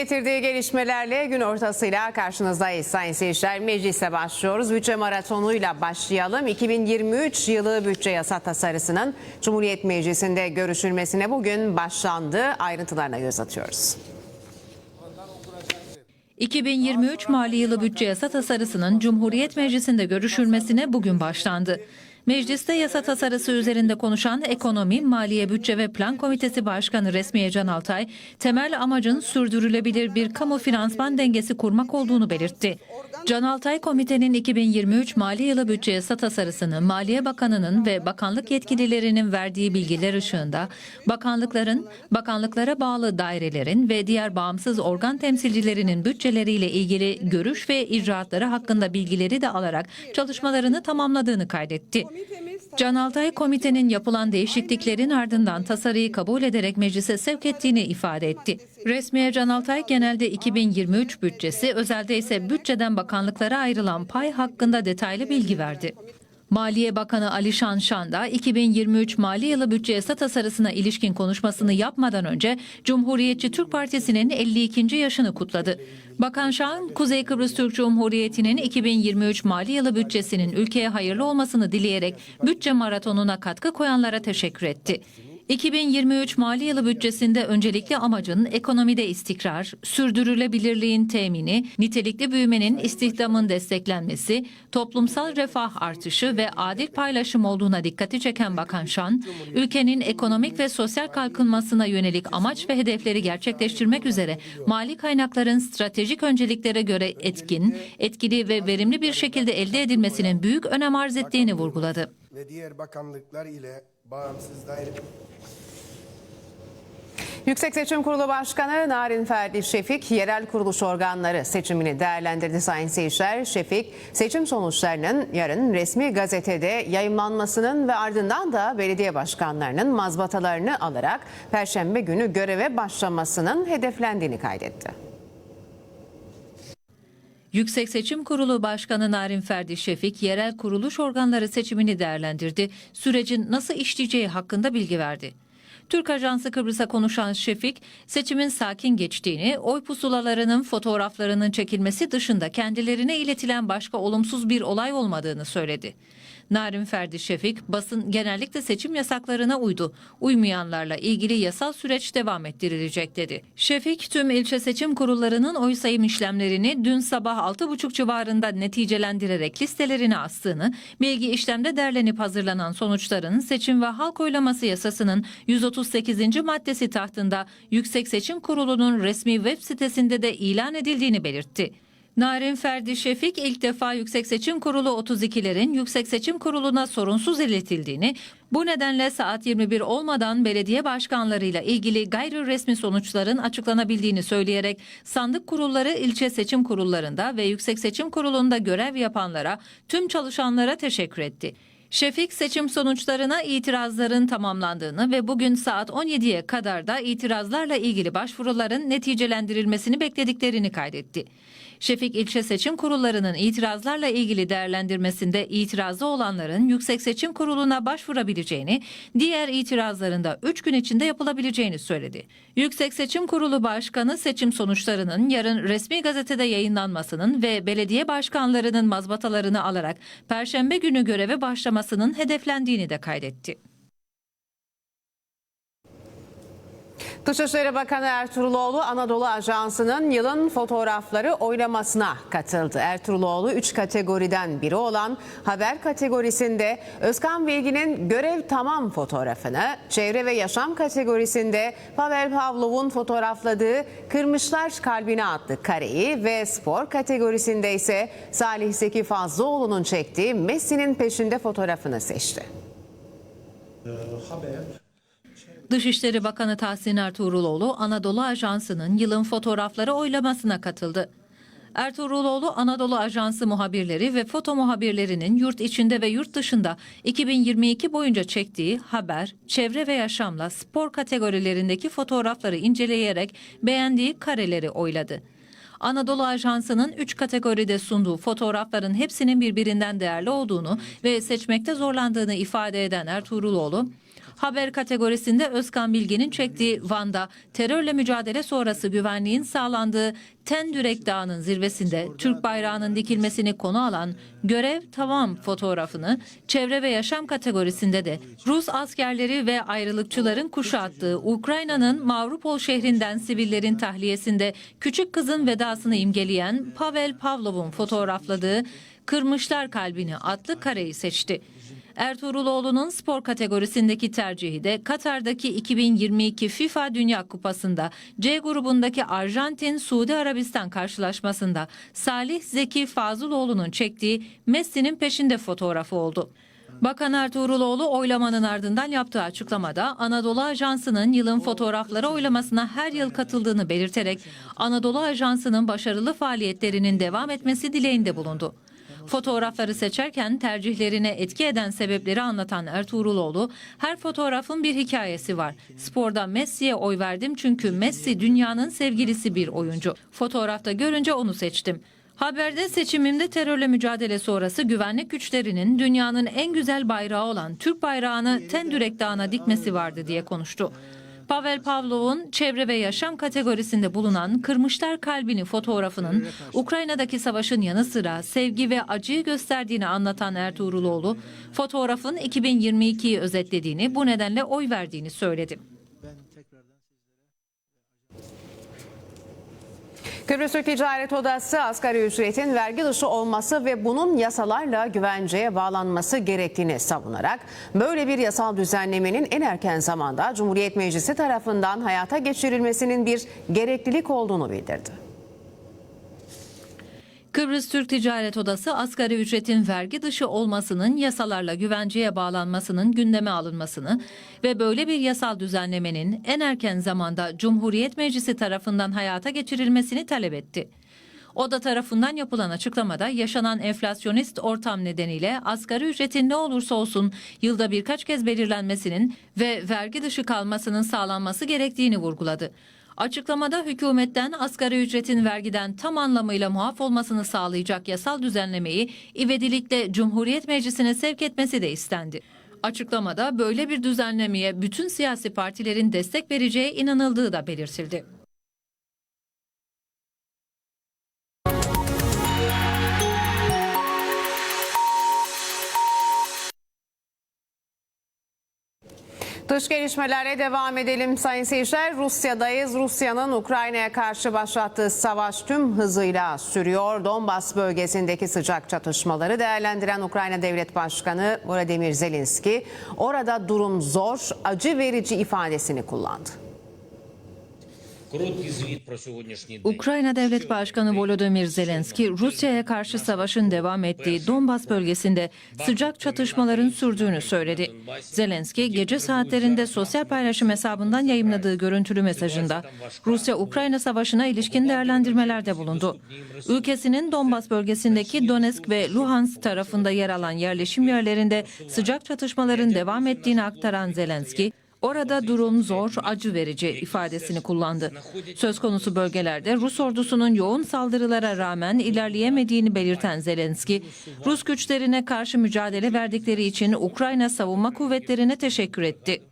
Getirdiği gelişmelerle gün ortasıyla karşınızdayız sayın seyirciler. Meclise başlıyoruz. Bütçe maratonuyla başlayalım. 2023 yılı bütçe yasa tasarısının Cumhuriyet Meclisi'nde görüşülmesine bugün başlandı. Ayrıntılarına göz atıyoruz. 2023 mali yılı bütçe yasa tasarısının Cumhuriyet Meclisi'nde görüşülmesine bugün başlandı. Mecliste yasa tasarısı üzerinde konuşan Ekonomi, Maliye, Bütçe ve Plan Komitesi Başkanı Resmiye Can Altay, temel amacın sürdürülebilir bir kamu finansman dengesi kurmak olduğunu belirtti. Can Altay, komitenin 2023 mali yılı bütçe yasa tasarısını Maliye Bakanı'nın ve bakanlık yetkililerinin verdiği bilgiler ışığında bakanlıkların, bakanlıklara bağlı dairelerin ve diğer bağımsız organ temsilcilerinin bütçeleriyle ilgili görüş ve icraatları hakkında bilgileri de alarak çalışmalarını tamamladığını kaydetti. Can Altay komitenin yapılan değişikliklerin ardından tasarıyı kabul ederek meclise sevk ettiğini ifade etti. Resmiye Can Altay genelde 2023 bütçesi, özelde ise bütçeden bakanlıklara ayrılan pay hakkında detaylı bilgi verdi. Maliye Bakanı Alişan Şan da 2023 mali yılı bütçe yasa tasarısına ilişkin konuşmasını yapmadan önce Cumhuriyetçi Türk Partisi'nin 52. yaşını kutladı. Bakan Şan, Kuzey Kıbrıs Türk Cumhuriyeti'nin 2023 mali yılı bütçesinin ülkeye hayırlı olmasını dileyerek bütçe maratonuna katkı koyanlara teşekkür etti. 2023 mali yılı bütçesinde öncelikli amacın ekonomide istikrar, sürdürülebilirliğin temini, nitelikli büyümenin istihdamın desteklenmesi, toplumsal refah artışı ve adil paylaşım olduğuna dikkati çeken Bakan Şan, ülkenin ekonomik ve sosyal kalkınmasına yönelik amaç ve hedefleri gerçekleştirmek üzere mali kaynakların stratejik önceliklere göre etkin, etkili ve verimli bir şekilde elde edilmesinin büyük önem arz ettiğini vurguladı. Ve diğer bakanlıklar ile bağımsız daire Yüksek Seçim Kurulu Başkanı Narin Ferdi Şefik, yerel kuruluş organları seçimini değerlendirdi sayın seyirciler. Şefik, seçim sonuçlarının yarın resmi gazetede yayımlanmasının ve ardından da belediye başkanlarının mazbatalarını alarak Perşembe günü göreve başlamasının hedeflendiğini kaydetti. Yüksek Seçim Kurulu Başkanı Narin Ferdi Şefik, yerel kuruluş organları seçimini değerlendirdi. Sürecin nasıl işleyeceği hakkında bilgi verdi. Türk Ajansı Kıbrıs'a konuşan Şefik, seçimin sakin geçtiğini, oy pusulalarının fotoğraflarının çekilmesi dışında kendilerine iletilen başka olumsuz bir olay olmadığını söyledi. Narin Ferdi Şefik, basın genellikle seçim yasaklarına uydu. Uymayanlarla ilgili yasal süreç devam ettirilecek dedi. Şefik, tüm ilçe seçim kurullarının oy sayım işlemlerini dün sabah 6.30 civarında neticelendirerek listelerine astığını, bilgi işlemde derlenip hazırlanan sonuçların seçim ve halk oylaması yasasının 138. maddesi tahtında Yüksek Seçim Kurulu'nun resmi web sitesinde de ilan edildiğini belirtti. Narin Ferdi Şefik ilk defa Yüksek Seçim Kurulu 32'lerin Yüksek Seçim Kurulu'na sorunsuz iletildiğini, bu nedenle saat 21 olmadan belediye başkanlarıyla ilgili gayri resmi sonuçların açıklanabildiğini söyleyerek sandık kurulları ilçe seçim kurullarında ve Yüksek Seçim Kurulu'nda görev yapanlara, tüm çalışanlara teşekkür etti. Şefik seçim sonuçlarına itirazların tamamlandığını ve bugün saat 17'ye kadar da itirazlarla ilgili başvuruların neticelendirilmesini beklediklerini kaydetti. Şefik ilçe seçim kurullarının itirazlarla ilgili değerlendirmesinde itirazı olanların Yüksek Seçim Kurulu'na başvurabileceğini, diğer itirazların da 3 gün içinde yapılabileceğini söyledi. Yüksek Seçim Kurulu Başkanı seçim sonuçlarının yarın resmi gazetede yayınlanmasının ve belediye başkanlarının mazbatalarını alarak Perşembe günü göreve başlamasının hedeflendiğini de kaydetti. Dışişleri Bakanı Ertuğruloğlu Anadolu Ajansı'nın yılın fotoğrafları oylamasına katıldı. Ertuğruloğlu 3 kategoriden biri olan haber kategorisinde Özkan Bilgin'in görev tamam fotoğrafını, çevre ve yaşam kategorisinde Pavel Pavlov'un fotoğrafladığı Kırmışlar Kalbine adlı kareyi ve spor kategorisinde ise Salih Zeki Fazlıoğlu'nun çektiği Messi'nin peşinde fotoğrafını seçti. Dışişleri Bakanı Tahsin Ertuğruloğlu Anadolu Ajansı'nın yılın fotoğrafları oylamasına katıldı. Ertuğruloğlu Anadolu Ajansı muhabirleri ve foto muhabirlerinin yurt içinde ve yurt dışında 2022 boyunca çektiği haber, çevre ve yaşamla spor kategorilerindeki fotoğrafları inceleyerek beğendiği kareleri oyladı. Anadolu Ajansı'nın 3 kategoride sunduğu fotoğrafların hepsinin birbirinden değerli olduğunu ve seçmekte zorlandığını ifade eden Ertuğruloğlu, Haber kategorisinde Özkan Bilge'nin çektiği Van'da terörle mücadele sonrası güvenliğin sağlandığı Tendürek Dağı'nın zirvesinde Türk bayrağının dikilmesini konu alan Görev Tamam fotoğrafını çevre ve yaşam kategorisinde de Rus askerleri ve ayrılıkçıların kuşattığı Ukrayna'nın Mavrupol şehrinden sivillerin tahliyesinde küçük kızın vedasını imgeleyen Pavel Pavlov'un fotoğrafladığı Kırmışlar Kalbini adlı kareyi seçti. Ertuğruloğlu'nun spor kategorisindeki tercihi de Katar'daki 2022 FIFA Dünya Kupası'nda C grubundaki Arjantin-Suudi Arabistan karşılaşmasında Salih Zeki Fazıloğlu'nun çektiği Messi'nin peşinde fotoğrafı oldu. Bakan Ertuğruloğlu oylamanın ardından yaptığı açıklamada Anadolu Ajansı'nın yılın fotoğrafları oylamasına her yıl katıldığını belirterek Anadolu Ajansı'nın başarılı faaliyetlerinin devam etmesi dileğinde bulundu. Fotoğrafları seçerken tercihlerine etki eden sebepleri anlatan Ertuğruloğlu, her fotoğrafın bir hikayesi var. Sporda Messi'ye oy verdim çünkü Messi dünyanın sevgilisi bir oyuncu. Fotoğrafta görünce onu seçtim. Haberde seçimimde terörle mücadele sonrası güvenlik güçlerinin dünyanın en güzel bayrağı olan Türk bayrağını Tendürek Dağı'na dikmesi vardı diye konuştu. Pavel Pavlov'un çevre ve yaşam kategorisinde bulunan Kırmışlar Kalbini fotoğrafının Ukrayna'daki savaşın yanı sıra sevgi ve acıyı gösterdiğini anlatan Ertuğruloğlu, fotoğrafın 2022'yi özetlediğini, bu nedenle oy verdiğini söyledi. Kıbrıs Türk Ticaret Odası asgari ücretin vergi dışı olması ve bunun yasalarla güvenceye bağlanması gerektiğini savunarak böyle bir yasal düzenlemenin en erken zamanda Cumhuriyet Meclisi tarafından hayata geçirilmesinin bir gereklilik olduğunu bildirdi. Kıbrıs Türk Ticaret Odası asgari ücretin vergi dışı olmasının yasalarla güvenceye bağlanmasının gündeme alınmasını ve böyle bir yasal düzenlemenin en erken zamanda Cumhuriyet Meclisi tarafından hayata geçirilmesini talep etti. Oda tarafından yapılan açıklamada yaşanan enflasyonist ortam nedeniyle asgari ücretin ne olursa olsun yılda birkaç kez belirlenmesinin ve vergi dışı kalmasının sağlanması gerektiğini vurguladı. Açıklamada hükümetten asgari ücretin vergiden tam anlamıyla muaf olmasını sağlayacak yasal düzenlemeyi ivedilikle Cumhuriyet Meclisi'ne sevk etmesi de istendi. Açıklamada böyle bir düzenlemeye bütün siyasi partilerin destek vereceği inanıldığı da belirtildi. Dış gelişmelerle devam edelim sayın seyirciler. Rusya'dayız. Rusya'nın Ukrayna'ya karşı başlattığı savaş tüm hızıyla sürüyor. Donbas bölgesindeki sıcak çatışmaları değerlendiren Ukrayna Devlet Başkanı Volodymyr Zelenski orada durum zor, acı verici ifadesini kullandı. Ukrayna Devlet Başkanı Volodymyr Zelenski, Rusya'ya karşı savaşın devam ettiği Donbas bölgesinde sıcak çatışmaların sürdüğünü söyledi. Zelenski, gece saatlerinde sosyal paylaşım hesabından yayımladığı görüntülü mesajında Rusya-Ukrayna savaşına ilişkin değerlendirmelerde bulundu. Ülkesinin Donbas bölgesindeki Donetsk ve Luhansk tarafında yer alan yerleşim yerlerinde sıcak çatışmaların devam ettiğini aktaran Zelenski, Orada durum zor, acı verici ifadesini kullandı. Söz konusu bölgelerde Rus ordusunun yoğun saldırılara rağmen ilerleyemediğini belirten Zelenski, Rus güçlerine karşı mücadele verdikleri için Ukrayna Savunma Kuvvetleri'ne teşekkür etti.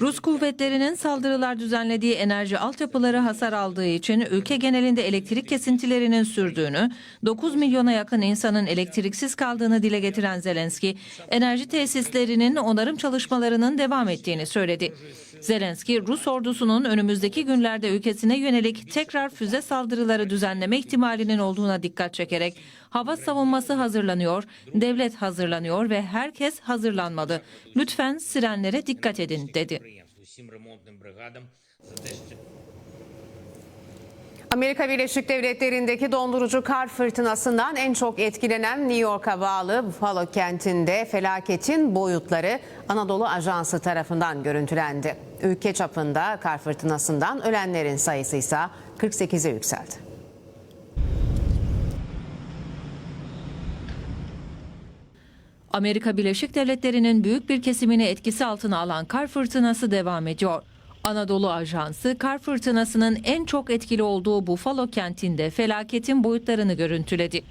Rus kuvvetlerinin saldırılar düzenlediği enerji altyapıları hasar aldığı için ülke genelinde elektrik kesintilerinin sürdüğünü, 9 milyona yakın insanın elektriksiz kaldığını dile getiren Zelenski, enerji tesislerinin onarım çalışmalarının devam ettiğini söyledi. Zelenski, Rus ordusunun önümüzdeki günlerde ülkesine yönelik tekrar füze saldırıları düzenleme ihtimalinin olduğuna dikkat çekerek hava savunması hazırlanıyor, devlet hazırlanıyor ve herkes hazırlanmalı. Lütfen sirenlere dikkat edin dedi. Amerika Birleşik Devletleri'ndeki dondurucu kar fırtınasından en çok etkilenen New York'a bağlı Buffalo kentinde felaketin boyutları Anadolu Ajansı tarafından görüntülendi. Ülke çapında kar fırtınasından ölenlerin sayısı ise 48'e yükseldi. Amerika Birleşik Devletleri'nin büyük bir kesimini etkisi altına alan kar fırtınası devam ediyor. Anadolu Ajansı kar fırtınasının en çok etkili olduğu Buffalo kentinde felaketin boyutlarını görüntüledi.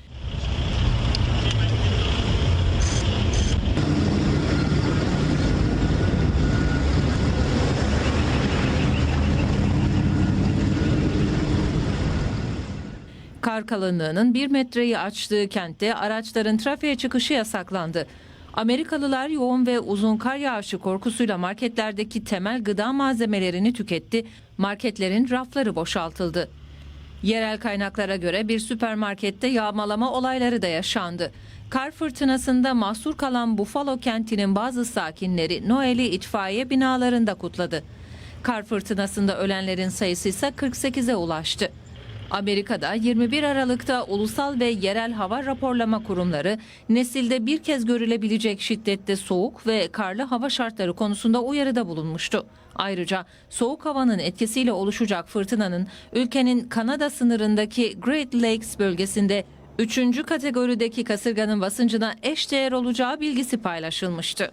Kar kalınlığının bir metreyi açtığı kentte araçların trafiğe çıkışı yasaklandı. Amerikalılar yoğun ve uzun kar yağışı korkusuyla marketlerdeki temel gıda malzemelerini tüketti. Marketlerin rafları boşaltıldı. Yerel kaynaklara göre bir süpermarkette yağmalama olayları da yaşandı. Kar fırtınasında mahsur kalan Buffalo kentinin bazı sakinleri Noel'i itfaiye binalarında kutladı. Kar fırtınasında ölenlerin sayısı ise 48'e ulaştı. Amerika'da 21 Aralık'ta ulusal ve yerel hava raporlama kurumları nesilde bir kez görülebilecek şiddette soğuk ve karlı hava şartları konusunda uyarıda bulunmuştu. Ayrıca soğuk havanın etkisiyle oluşacak fırtınanın ülkenin Kanada sınırındaki Great Lakes bölgesinde 3. kategorideki kasırganın basıncına eşdeğer olacağı bilgisi paylaşılmıştı.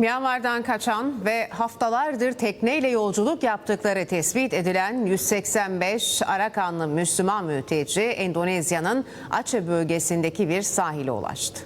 Myanmar'dan kaçan ve haftalardır tekneyle yolculuk yaptıkları tespit edilen 185 Arakanlı Müslüman mülteci Endonezya'nın Aceh bölgesindeki bir sahile ulaştı.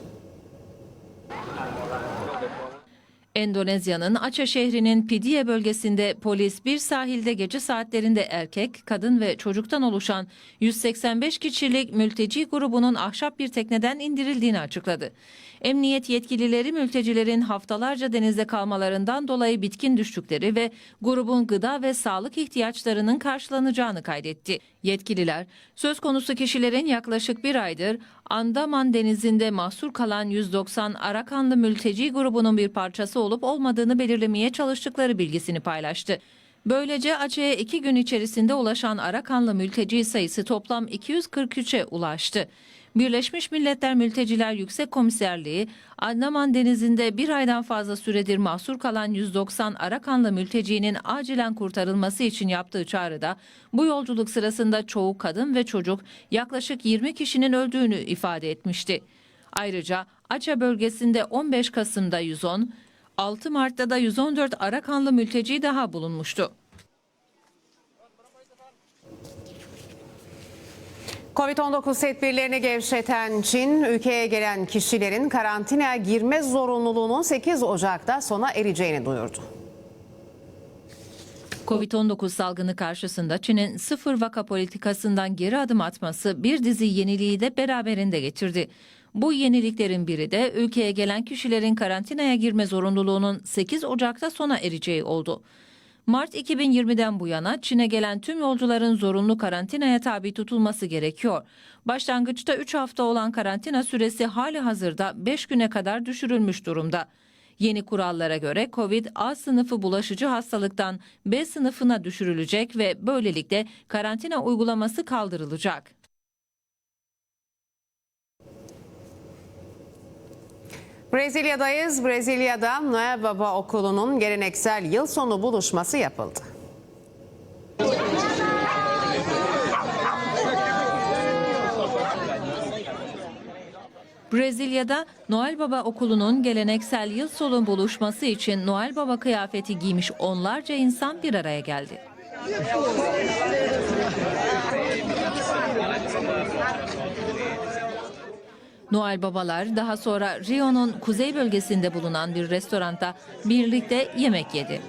Endonezya'nın Aceh şehrinin Pidiye bölgesinde polis bir sahilde gece saatlerinde erkek, kadın ve çocuktan oluşan 185 kişilik mülteci grubunun ahşap bir tekneden indirildiğini açıkladı. Emniyet yetkilileri mültecilerin haftalarca denizde kalmalarından dolayı bitkin düştükleri ve grubun gıda ve sağlık ihtiyaçlarının karşılanacağını kaydetti. Yetkililer söz konusu kişilerin yaklaşık bir aydır Andaman denizinde mahsur kalan 190 Arakanlı mülteci grubunun bir parçası olup olmadığını belirlemeye çalıştıkları bilgisini paylaştı. Böylece Aceh'e iki gün içerisinde ulaşan Arakanlı mülteci sayısı toplam 243'e ulaştı. Birleşmiş Milletler Mülteciler Yüksek Komiserliği, Andaman Denizi'nde bir aydan fazla süredir mahsur kalan 190 Arakanlı mültecinin acilen kurtarılması için yaptığı çağrıda bu yolculuk sırasında çoğu kadın ve çocuk yaklaşık 20 kişinin öldüğünü ifade etmişti. Ayrıca Aceh bölgesinde 15 Kasım'da 110, 6 Mart'ta da 114 Arakanlı mülteci daha bulunmuştu. Covid-19 tedbirlerini gevşeten Çin, ülkeye gelen kişilerin karantinaya girme zorunluluğunun 8 Ocak'ta sona ereceğini duyurdu. Covid-19 salgını karşısında Çin'in sıfır vaka politikasından geri adım atması bir dizi yeniliği de beraberinde getirdi. Bu yeniliklerin biri de ülkeye gelen kişilerin karantinaya girme zorunluluğunun 8 Ocak'ta sona ereceği oldu. Mart 2020'den bu yana Çin'e gelen tüm yolcuların zorunlu karantinaya tabi tutulması gerekiyor. Başlangıçta 3 hafta olan karantina süresi hali hazırda 5 güne kadar düşürülmüş durumda. Yeni kurallara göre Covid A sınıfı bulaşıcı hastalıktan B sınıfına düşürülecek ve böylelikle karantina uygulaması kaldırılacak. Brezilya'dayız. Brezilya'da Noel Baba Okulu'nun geleneksel yıl sonu buluşması yapıldı. Brezilya'da Noel Baba Okulu'nun geleneksel yıl sonu buluşması için Noel Baba kıyafeti giymiş onlarca insan bir araya geldi. Noel Babalar daha sonra Rio'nun kuzey bölgesinde bulunan bir restoranda birlikte yemek yedi.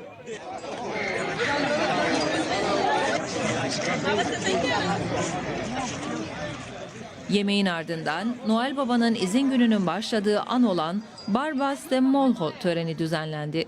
Yemeğin ardından Noel Baba'nın izin gününün başladığı an olan Barbas de Molho töreni düzenlendi.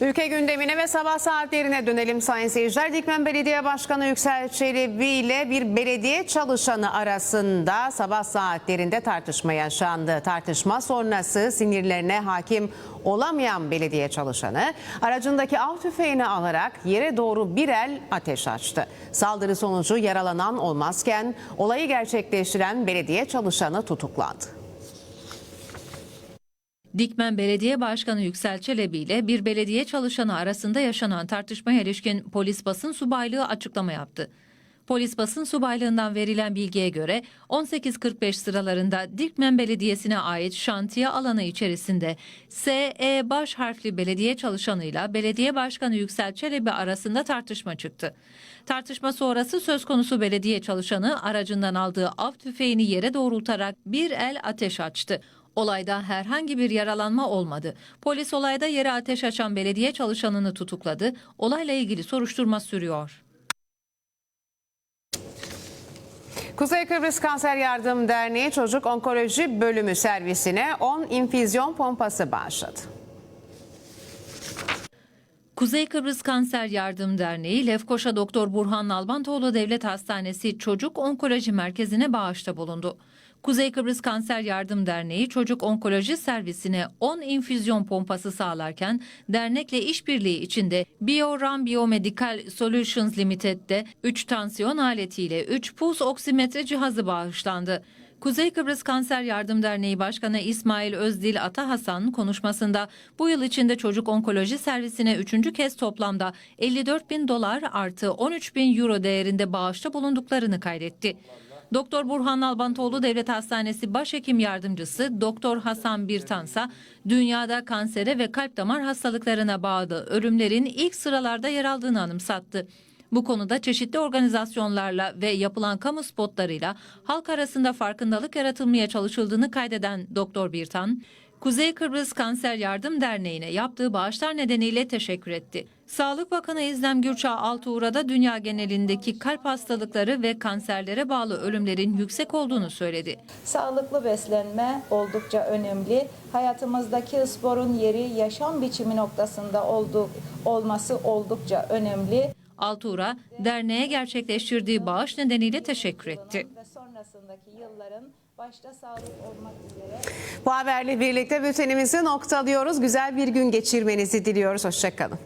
Ülke gündemine ve sabah saatlerine dönelim sayın seyirciler. Dikmen Belediye Başkanı Yüksel Çelebi ile bir belediye çalışanı arasında sabah saatlerinde tartışma yaşandı. Tartışma sonrası sinirlerine hakim olamayan belediye çalışanı aracındaki av tüfeğini alarak yere doğru bir el ateş açtı. Saldırı sonucu yaralanan olmazken olayı gerçekleştiren belediye çalışanı tutuklandı. Dikmen Belediye Başkanı Yüksel Çelebi ile bir belediye çalışanı arasında yaşanan tartışmaya ilişkin polis basın subaylığı açıklama yaptı. Polis basın subaylığından verilen bilgiye göre 18.45 sıralarında Dikmen Belediyesi'ne ait şantiye alanı içerisinde SE baş harfli belediye çalışanıyla belediye başkanı Yüksel Çelebi arasında tartışma çıktı. Tartışma sonrası söz konusu belediye çalışanı aracından aldığı av tüfeğini yere doğrultarak bir el ateş açtı. Olayda herhangi bir yaralanma olmadı. Polis olayda yere ateş açan belediye çalışanını tutukladı. Olayla ilgili soruşturma sürüyor. Kuzey Kıbrıs Kanser Yardım Derneği Çocuk Onkoloji Bölümü servisine 10 infüzyon pompası bağışladı. Kuzey Kıbrıs Kanser Yardım Derneği, Lefkoşa Doktor Burhan Nalbantoğlu Devlet Hastanesi Çocuk Onkoloji Merkezi'ne bağışta bulundu. Kuzey Kıbrıs Kanser Yardım Derneği Çocuk Onkoloji Servisine 10 infüzyon pompası sağlarken dernekle işbirliği içinde BioRun Biomedical Solutions Limited'de 3 tansiyon aletiyle 3 puls oksimetre cihazı bağışlandı. Kuzey Kıbrıs Kanser Yardım Derneği Başkanı İsmail Özdil Ata Hasan konuşmasında bu yıl içinde çocuk onkoloji servisine üçüncü kez toplamda 54 bin dolar artı 13 bin euro değerinde bağışta bulunduklarını kaydetti. Doktor Burhan Albantoğlu Devlet Hastanesi Başhekim Yardımcısı Doktor Hasan Birtansa dünyada kansere ve kalp damar hastalıklarına bağlı ölümlerin ilk sıralarda yer aldığını anımsattı. Bu konuda çeşitli organizasyonlarla ve yapılan kamu spotlarıyla halk arasında farkındalık yaratılmaya çalışıldığını kaydeden Doktor Birtan, Kuzey Kıbrıs Kanser Yardım Derneği'ne yaptığı bağışlar nedeniyle teşekkür etti. Sağlık Bakanı İzlem Gürçağ Altuğra'da da dünya genelindeki kalp hastalıkları ve kanserlere bağlı ölümlerin yüksek olduğunu söyledi. Sağlıklı beslenme oldukça önemli. Hayatımızdaki sporun yeri yaşam biçimi noktasında olduğu, olması oldukça önemli. Altuğra, derneğe gerçekleştirdiği bağış nedeniyle teşekkür etti. Başta sağlık olmak üzere Bu haberle birlikte bültenimizi noktalıyoruz. Güzel bir gün geçirmenizi diliyoruz. Hoşçakalın.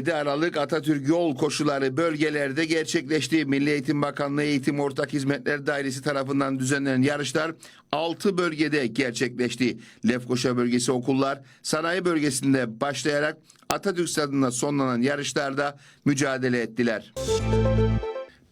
Hı. 27 Aralık Atatürk Yol Koşuları bölgelerde gerçekleşti. Milli Eğitim Bakanlığı Eğitim Ortak Hizmetler Dairesi tarafından düzenlenen yarışlar 6 bölgede gerçekleşti. Lefkoşa bölgesi okullar sanayi bölgesinde başlayarak Atatürk Stadı'nda sonlanan yarışlarda mücadele ettiler.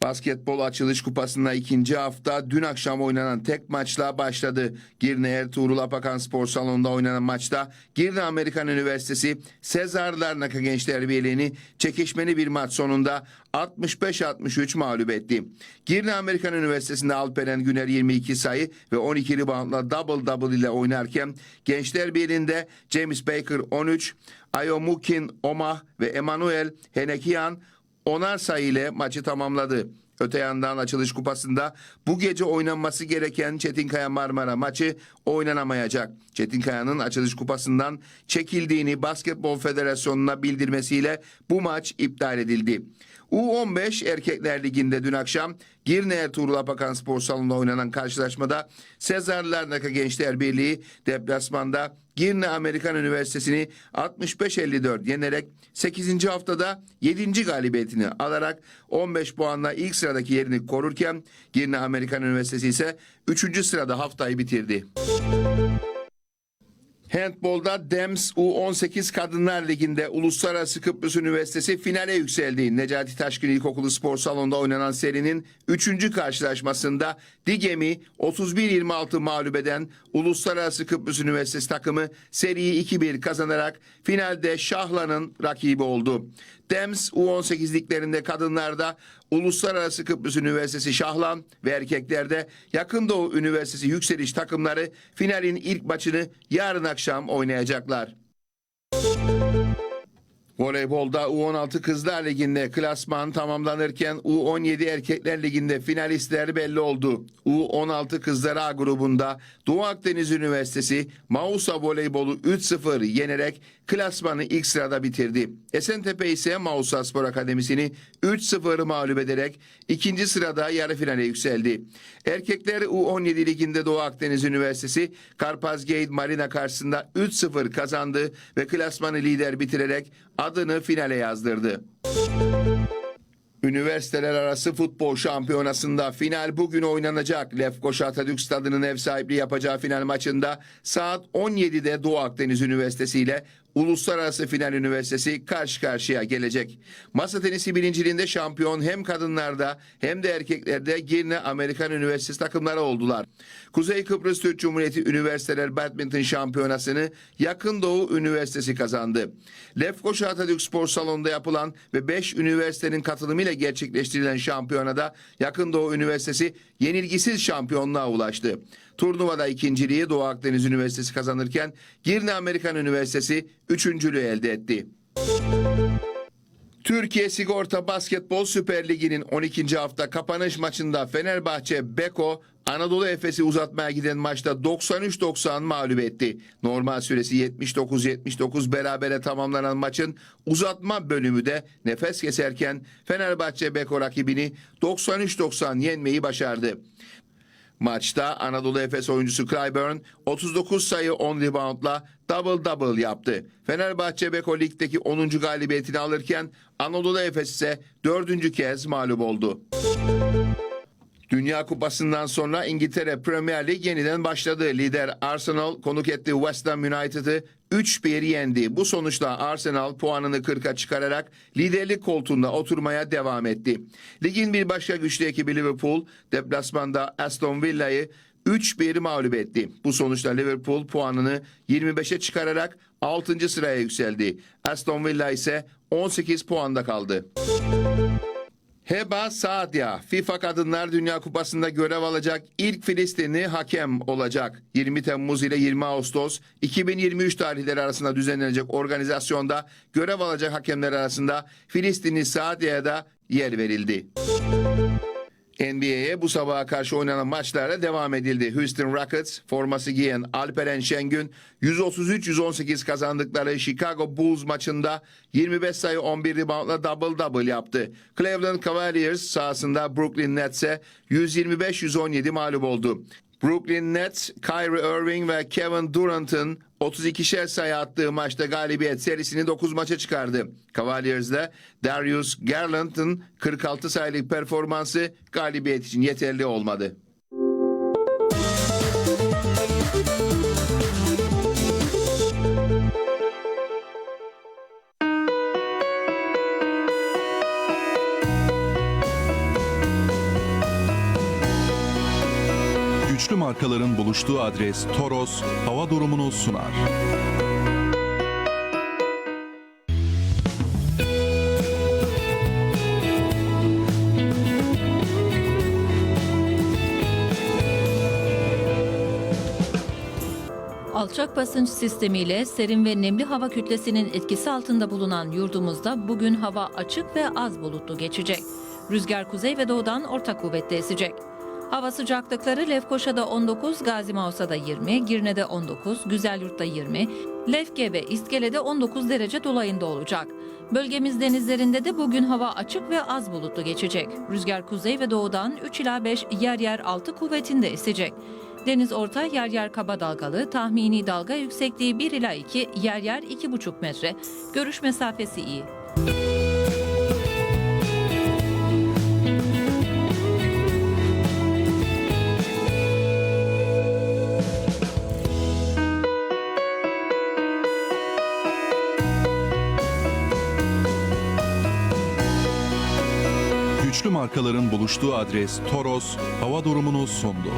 Basketbol açılış kupasında ikinci hafta dün akşam oynanan tek maçla başladı. Girne Ertuğrul Apakan Spor Salonu'nda oynanan maçta Girne Amerikan Üniversitesi Sezar Larnaka Gençler Birliği'ni çekişmeli bir maç sonunda 65-63 mağlup etti. Girne Amerikan Üniversitesi'nde Alperen Güner 22 sayı ve 12 reboundla double double ile oynarken Gençler Birliği'nde James Baker 13, Ayomukin Omah ve Emanuel Henekian onar sayı ile maçı tamamladı. Öte yandan açılış kupasında bu gece oynanması gereken Çetinkaya Marmara maçı oynanamayacak. Çetinkaya'nın açılış kupasından çekildiğini Basketbol Federasyonu'na bildirmesiyle bu maç iptal edildi. U15 Erkekler Ligi'nde dün akşam Girne Ertuğrul Apakan Spor Salonu'nda oynanan karşılaşmada Sezar Larnaka Gençler Birliği deplasmanda Girne Amerikan Üniversitesi'ni 65-54 yenerek 8. haftada 7. galibiyetini alarak 15 puanla ilk sıradaki yerini korurken Girne Amerikan Üniversitesi ise 3. sırada haftayı bitirdi. Handbolda DEMS U18 Kadınlar Ligi'nde Uluslararası Kıbrıs Üniversitesi finale yükseldi. Necati Taşkın İlkokulu Spor Salonu'nda oynanan serinin 3. karşılaşmasında Digem'i 31-26 mağlup eden Uluslararası Kıbrıs Üniversitesi takımı seriyi 2-1 kazanarak finalde Şahlan'ın rakibi oldu. DEMS U18 liglerinde kadınlarda Uluslararası Kıbrıs Üniversitesi Şahlan ve erkeklerde Yakın Doğu Üniversitesi Yükseliş takımları finalin ilk maçını yarın akşam oynayacaklar. Voleybolda U16 Kızlar Ligi'nde klasman tamamlanırken U17 Erkekler Ligi'nde finalistler belli oldu. U16 Kızlar A grubunda Doğu Akdeniz Üniversitesi Mausa Voleybolu 3-0 yenerek klasmanı ilk sırada bitirdi. Esentepe ise Mausa Spor Akademisi'ni 3-0 mağlup ederek ikinci sırada yarı finale yükseldi. Erkekler U17 liginde Doğu Akdeniz Üniversitesi Karpazgate Marina karşısında 3-0 kazandı ve klasmanı lider bitirerek adını finale yazdırdı. Üniversiteler arası futbol şampiyonasında final bugün oynanacak. Lefkoşa Atatürk Stadı'nın ev sahipliği yapacağı final maçında saat 17'de Doğu Akdeniz Üniversitesi ile Uluslararası Final Üniversitesi karşı karşıya gelecek. Masa tenisi birinciliğinde şampiyon hem kadınlarda hem de erkeklerde Girne Amerikan Üniversitesi takımları oldular. Kuzey Kıbrıs Türk Cumhuriyeti Üniversiteler Badminton Şampiyonası'nı Yakın Doğu Üniversitesi kazandı. Lefkoşa Atatürk Spor Salonu'nda yapılan ve 5 üniversitenin katılımıyla gerçekleştirilen şampiyonada Yakın Doğu Üniversitesi yenilgisiz şampiyonluğa ulaştı. Turnuvada ikinciliği Doğu Akdeniz Üniversitesi kazanırken Girne Amerikan Üniversitesi üçüncülüğü elde etti. Türkiye Sigorta Basketbol Süper Ligi'nin 12. hafta kapanış maçında Fenerbahçe Beko Anadolu Efes'i uzatmaya giden maçta 93-90 mağlup etti. Normal süresi 79-79 berabere tamamlanan maçın uzatma bölümü de nefes keserken Fenerbahçe Beko rakibini 93-90 yenmeyi başardı. Maçta Anadolu Efes oyuncusu Clyburn 39 sayı 10 reboundla double double yaptı. Fenerbahçe Beko Lig'deki 10. galibiyetini alırken Anadolu Efes ise 4. kez mağlup oldu. Dünya Kupası'ndan sonra İngiltere Premier Lig yeniden başladı. Lider Arsenal konuk ettiği West Ham United'ı 3-1 yendi. Bu sonuçla Arsenal puanını 40'a çıkararak liderlik koltuğunda oturmaya devam etti. Ligin bir başka güçlü ekibi Liverpool deplasmanda Aston Villa'yı 3-1 mağlup etti. Bu sonuçla Liverpool puanını 25'e çıkararak 6. sıraya yükseldi. Aston Villa ise 18 puanda kaldı. Heba Saadya, FIFA Kadınlar Dünya Kupası'nda görev alacak ilk Filistinli hakem olacak. 20 Temmuz ile 20 Ağustos 2023 tarihleri arasında düzenlenecek organizasyonda görev alacak hakemler arasında Filistinli Saadya'ya da yer verildi. NBA'ye bu sabaha karşı oynanan maçlara devam edildi. Houston Rockets forması giyen Alperen Şengün 133-118 kazandıkları Chicago Bulls maçında 25 sayı 11 reboundla double double yaptı. Cleveland Cavaliers sahasında Brooklyn Nets'e 125-117 mağlup oldu. Brooklyn Nets, Kyrie Irving ve Kevin Durant'ın 32'şer sayı attığı maçta galibiyet serisini 9 maça çıkardı. Cavaliers'de Darius Garland'ın 46 sayılık performansı galibiyet için yeterli olmadı. Markaların buluştuğu adres Toros hava durumunu sunar. Alçak basınç sistemiyle serin ve nemli hava kütlesinin etkisi altında bulunan yurdumuzda bugün hava açık ve az bulutlu geçecek. Rüzgar kuzey ve doğudan orta kuvvetle esecek. Hava sıcaklıkları Lefkoşa'da 19, Gazi Mausa'da 20, Girne'de 19, Güzelyurt'ta 20, Lefke ve İskele'de 19 derece dolayında olacak. Bölgemiz denizlerinde de bugün hava açık ve az bulutlu geçecek. Rüzgar kuzey ve doğudan 3 ila 5 yer yer 6 kuvvetinde esecek. Deniz orta yer yer kaba dalgalı, tahmini dalga yüksekliği 1 ila 2, yer yer 2,5 metre. Görüş mesafesi iyi. Markaların buluştuğu adres Toros hava durumunu sundu.